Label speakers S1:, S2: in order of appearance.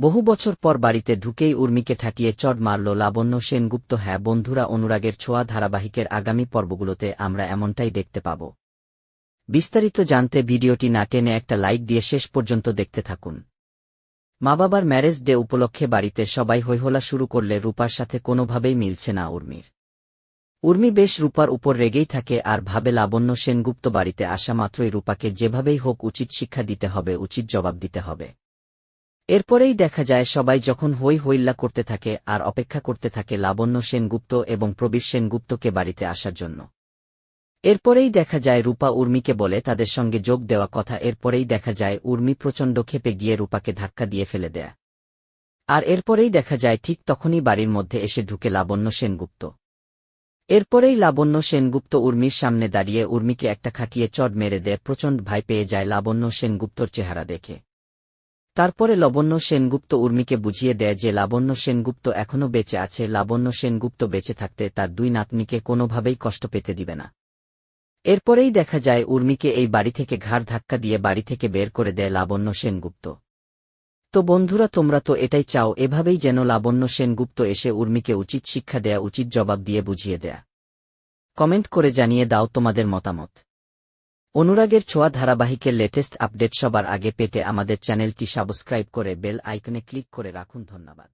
S1: বহু বছর পর বাড়িতে ঢুকেই উর্মিকে ঠাটিয়ে চড মারল, লাবণ্য সেনগুপ্ত হ্যাঁ বন্ধুরা, অনুরাগের ছোঁয়া ধারাবাহিকের আগামী পর্বগুলোতে আমরা এমনটাই দেখতে পাব। বিস্তারিত জানতে ভিডিওটি না টেনে একটা লাইক দিয়ে শেষ পর্যন্ত দেখতে থাকুন। মা বাবার ম্যারেজ ডে উপলক্ষে বাড়িতে সবাই হৈহোলা শুরু করলে রূপার সাথে কোনোভাবেই মিলছে না উর্মির। উর্মি বেশ রূপার উপর রেগেই থাকে আর ভাবে লাবণ্য সেনগুপ্ত বাড়িতে আসা মাত্রই রূপাকে যেভাবেই হোক উচিত শিক্ষা দিতে হবে, উচিত জবাব দিতে হবে। এরপরেই দেখা যায় সবাই যখন হই হইল্লা করতে থাকে আর অপেক্ষা করতে থাকে লাবণ্য সেনগুপ্ত এবং প্রবীর সেনগুপ্তকে বাড়িতে আসার জন্য। এরপরেই দেখা যায় রূপা উর্মিকে বলে তাদের সঙ্গে যোগ দেওয়া কথা, এরপরেই দেখা যায় উর্মি প্রচণ্ড ক্ষেপে গিয়ে রূপাকে ধাক্কা দিয়ে ফেলে দেয়া। আর এরপরেই দেখা যায় ঠিক তখনই বাড়ির মধ্যে এসে ঢুকে লাবণ্য সেনগুপ্ত। এরপরেই লাবণ্য সেনগুপ্ত উর্মির সামনে দাঁড়িয়ে উর্মিকে একটা খাটিয়ে চড় মেরে দেয়, প্রচণ্ড ভাই পেয়ে যায় লাবণ্য সেনগুপ্তর চেহারা দেখে। তারপরে লবণ্য সেনগুপ্ত উর্মিকে বুঝিয়ে দেয় যে লাবণ্য সেনগুপ্ত এখনও বেঁচে আছে। লাবণ্য সেনগুপ্ত বেঁচে থাকতে তার দুই নাতনিকে কোনোভাবেই কষ্ট পেতে দিবে না। এরপরেই দেখা যায় উর্মিকে এই বাড়ি থেকে ঘাড় ধাক্কা দিয়ে বাড়ি থেকে বের করে দেয় লাবণ্য সেনগুপ্ত। তো বন্ধুরা, তোমরা তো এটাই চাও, এভাবেই যেন লাবণ্য সেনগুপ্ত এসে উর্মিকে উচিত শিক্ষা দেয়া, উচিত জবাব দিয়ে বুঝিয়ে দেয়া। কমেন্ট করে জানিয়ে দাও তোমাদের মতামত। অনুরাগের ছোঁয়া ধারাবাহিকের লেটেস্ট আপডেট সবার আগে পেতে আমাদের চ্যানেলটি সাবস্ক্রাইব করে বেল আইকনে ক্লিক করে রাখুন, ধন্যবাদ।